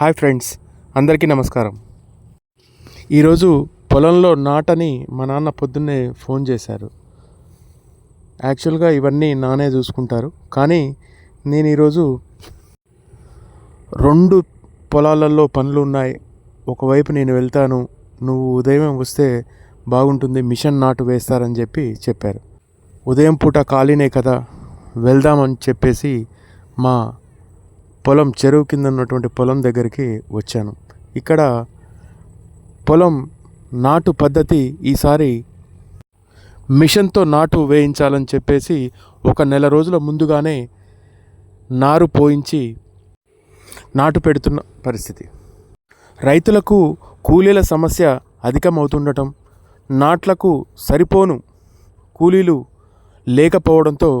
Hi friends అందరికీ నమస్కారం. ఈరోజు పొలంలో నాటని మా నాన్న పొద్దున్నే ఫోన్ చేశారు. యాక్చువల్గా ఇవన్నీ నానే చూసుకుంటారు కానీ నేను ఈరోజు రెండు పొలాలలో పనులు ఉన్నాయి. ఒకవైపు నేను వెళ్తాను నువ్వు ఉదయం వస్తే బాగుంటుంది మిషన్ నాటు వేస్తారని చెప్పి చెప్పారు. ఉదయం పూట ఖాళీనే కదా వెళ్దామని చెప్పేసి మా పొలం చెరువు కింద ఉన్నటువంటి పొలం దగ్గరికి వచ్చాను. ఇక్కడ పొలం నాటు పద్ధతి ఈసారి మిషన్తో నాటు వేయించాలని చెప్పేసి ఒక నెల రోజుల ముందుగానే నారు పోయించి నాటు పెడుతున్న పరిస్థితి. రైతులకు కూలీల సమస్య అధికమవుతుండటం నాట్లకు సరిపోను కూలీలు లేకపోవడంతో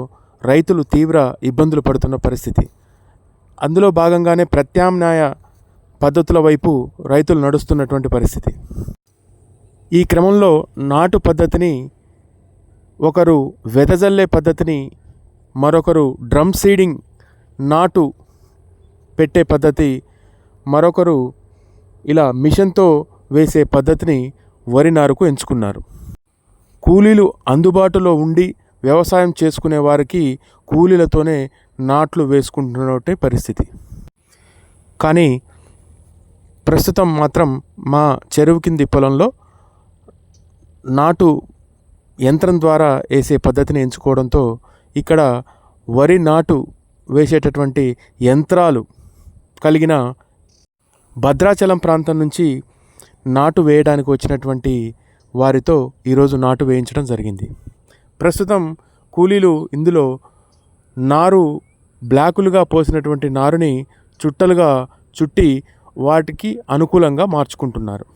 రైతులు తీవ్ర ఇబ్బందులు పడుతున్న పరిస్థితి. అందులో భాగంగానే ప్రత్యామ్నాయ పద్ధతుల వైపు రైతులు నడుస్తున్నటువంటి పరిస్థితి. ఈ క్రమంలో నాటు పద్ధతిని ఒకరు వెదజల్లే పద్ధతిని మరొకరు డ్రమ్ సీడింగ్ నాటు పెట్టే పద్ధతి మరొకరు ఇలా మిషన్తో వేసే పద్ధతిని వరి నారుకు ఎంచుకున్నారు. కూలీలు అందుబాటులో ఉండి వ్యవసాయం చేసుకునే వారికి కూలీలతోనే నాట్లు వేసుకుంటున్నట్టే పరిస్థితి. కానీ ప్రస్తుతం మాత్రం మా చెరువు కింది పొలంలో నాటు యంత్రం ద్వారా వేసే పద్ధతిని ఎంచుకోవడంతో ఇక్కడ వరి నాటు వేసేటటువంటి యంత్రాలు కలిగిన భద్రాచలం ప్రాంతం నుంచి నాటు వేయడానికి వచ్చినటువంటి వారితో ఈరోజు నాటు వేయించడం జరిగింది. ప్రస్తుతం కూలీలు ఇందులో నారు బ్లాకులుగా పోసినటువంటి నారుని చుట్టలుగా చుట్టి వాటికి అనుకూలంగా మార్చుకుంటున్నారు.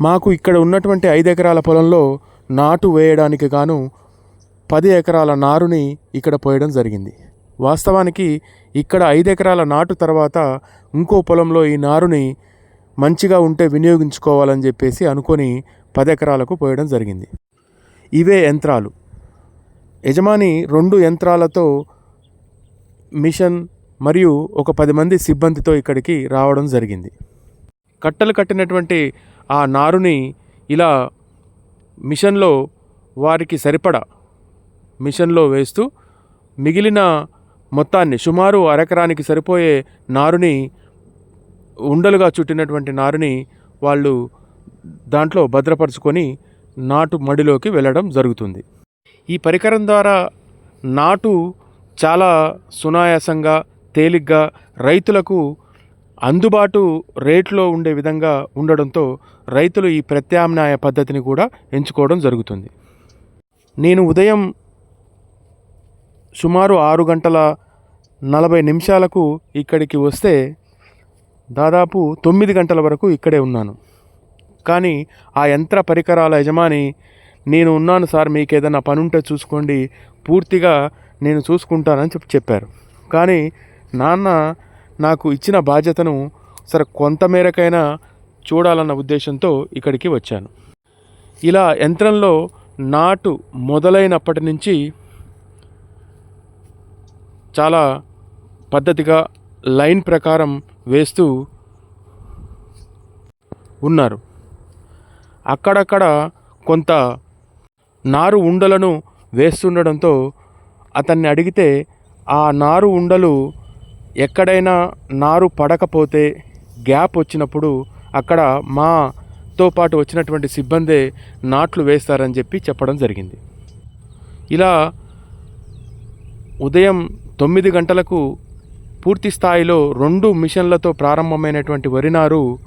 మాకు ఇక్కడ ఉన్నటువంటి ఐదు ఎకరాల పొలంలో నాటు వేయడానికి గాను పది ఎకరాల నారుని ఇక్కడ పోయడం జరిగింది. వాస్తవానికి ఇక్కడ ఐదు ఎకరాల నాటు తర్వాత ఇంకో పొలంలో ఈ నారుని మంచిగా ఉంటే వినియోగించుకోవాలని చెప్పేసి అనుకొని పది ఎకరాలకు పోయడం జరిగింది. ఇవే యంత్రాలు. యజమాని రెండు యంత్రాలతో మిషన్ మరియు ఒక పది మంది సిబ్బందితో ఇక్కడికి రావడం జరిగింది. కట్టలు కట్టినటువంటి ఆ నారుని ఇలా మిషన్లో వారికి సరిపడా మిషన్లో వేస్తూ మిగిలిన మొత్తాన్ని సుమారు అరెకరానికి సరిపోయే నారుని ఉండలుగా చుట్టినటువంటి నారుని వాళ్ళు దాంట్లో భద్రపరుచుకొని నాటు మడిలోకి వెళ్ళడం జరుగుతుంది. ఈ పరికరం ద్వారా నాటు చాలా సునాయాసంగా తేలిగ్గా రైతులకు అందుబాటు రేట్లో ఉండే విధంగా ఉండడంతో రైతులు ఈ ప్రత్యామ్నాయ పద్ధతిని కూడా ఎంచుకోవడం జరుగుతుంది. నేను ఉదయం సుమారు ఆరు గంటల నలభై నిమిషాలకు ఇక్కడికి వస్తే దాదాపు తొమ్మిది గంటల వరకు ఇక్కడే ఉన్నాను. కానీ ఆ యంత్ర పరికరాల యజమాని నేను ఉన్నాను సార్ మీకు ఏదైనా పని ఉంటే చూసుకోండి పూర్తిగా నేను చూసుకుంటానని చెప్పి చెప్పారు. కానీ నాన్న నాకు ఇచ్చిన బాధ్యతను సరే కొంతమేరకైనా చూడాలన్న ఉద్దేశంతో ఇక్కడికి వచ్చాను. ఇలా యంత్రంలో నాటు మొదలైనప్పటి నుంచి చాలా పద్ధతిగా లైన్ ప్రకారం వేస్తూ ఉన్నారు. అక్కడక్కడ కొంత నారు ఉండలను వేస్తుండడంతో అతన్ని అడిగితే ఆ నారు ఉండలు ఎక్కడైనా నారు పడకపోతే గ్యాప్ వచ్చినప్పుడు అక్కడ మాతో పాటు వచ్చినటువంటి సిబ్బందే నాట్లు వేస్తారని చెప్పి చెప్పడం జరిగింది. ఇలా ఉదయం తొమ్మిది గంటలకు పూర్తి స్థాయిలో రెండు మిషన్లతో ప్రారంభమైనటువంటి వరి నారు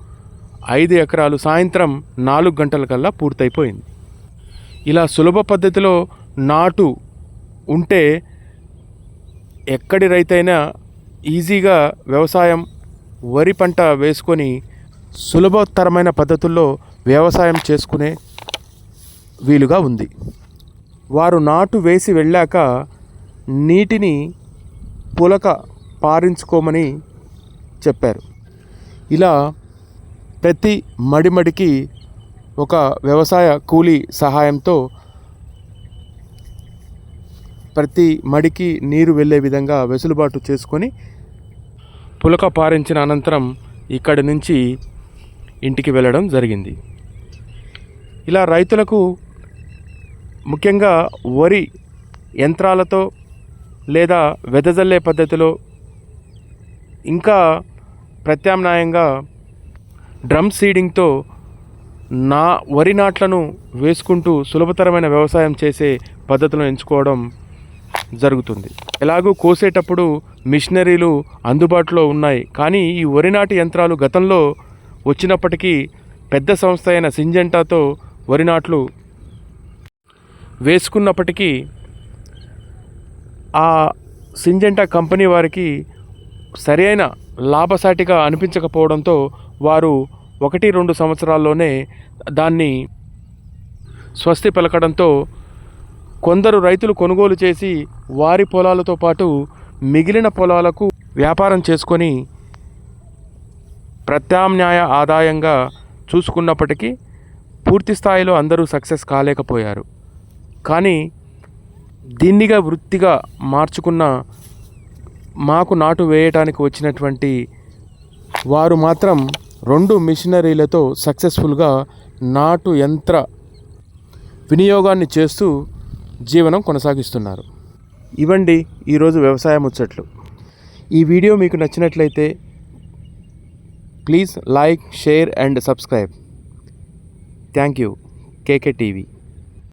ఐదు ఎకరాలు సాయంత్రం నాలుగు గంటలకల్లా పూర్తయిపోయింది. ఇలా సులభ పద్ధతిలో నాటు ఉంటే ఎక్కడి రైతైనా ఈజీగా వ్యవసాయం వరి పంట వేసుకొని సులభతరమైన పద్ధతుల్లో వ్యవసాయం చేసుకునే వీలుగా ఉంది. వారు నాటు వేసి వెళ్ళాక నీటిని పులక పారించుకోమని చెప్పారు. ఇలా ప్రతి మడిమడికి ఒక వ్యవసాయ కూలీ సహాయంతో ప్రతి మడికి నీరు వెళ్ళే విధంగా వెసులుబాటు చేసుకొని పులక పారించిన అనంతరం ఇక్కడి నుంచి ఇంటికి వెళ్ళడం జరిగింది. ఇలా రైతులకు ముఖ్యంగా వరి యంత్రాలతో లేదా వెదజల్లే పద్ధతిలో ఇంకా ప్రత్యామ్నాయంగా డ్రమ్ సీడింగ్తో నా వరి నాట్లను వేసుకుంటూ సులభతరమైన వ్యవసాయం చేసే పద్ధతులను ఎంచుకోవడం జరుగుతుంది. ఎలాగూ కోసేటప్పుడు మిషనరీలు అందుబాటులో ఉన్నాయి. కానీ ఈ వరి నాటు యంత్రాలు గతంలో వచ్చినప్పటికీ పెద్ద సంస్థ అయిన సింజెంటాతో వరి నాట్లు వేసుకున్నప్పటికీ ఆ సింజెంటా కంపెనీ వారికి సరైన లాభసాటిగా అనిపించకపోవడంతో వారు ఒకటి రెండు సంవత్సరాల్లోనే దాన్ని స్వస్తి పలకడంతో కొందరు రైతులు కొనుగోలు చేసి వారి పొలాలతో పాటు మిగిలిన పొలాలకు వ్యాపారం చేసుకొని ప్రత్యామ్నాయ ఆదాయంగా చూసుకున్నప్పటికీ పూర్తి స్థాయిలో అందరూ సక్సెస్ కాలేకపోయారు. కానీ దీన్నిగా వృత్తిగా మార్చుకున్న మాకు నాటు వేయటానికి వచ్చినటువంటి వారు మాత్రం రెండు మిషనరీలతో సక్సెస్ఫుల్గా నాటు యంత్ర వినియోగాన్ని చేస్తూ జీవనం కొనసాగిస్తున్నారు. ఇవండి ఈరోజు వ్యవసాయ ముచ్చట్లు. ఈ వీడియో మీకు నచ్చినట్లయితే please like share and subscribe. Thank you. K K TV.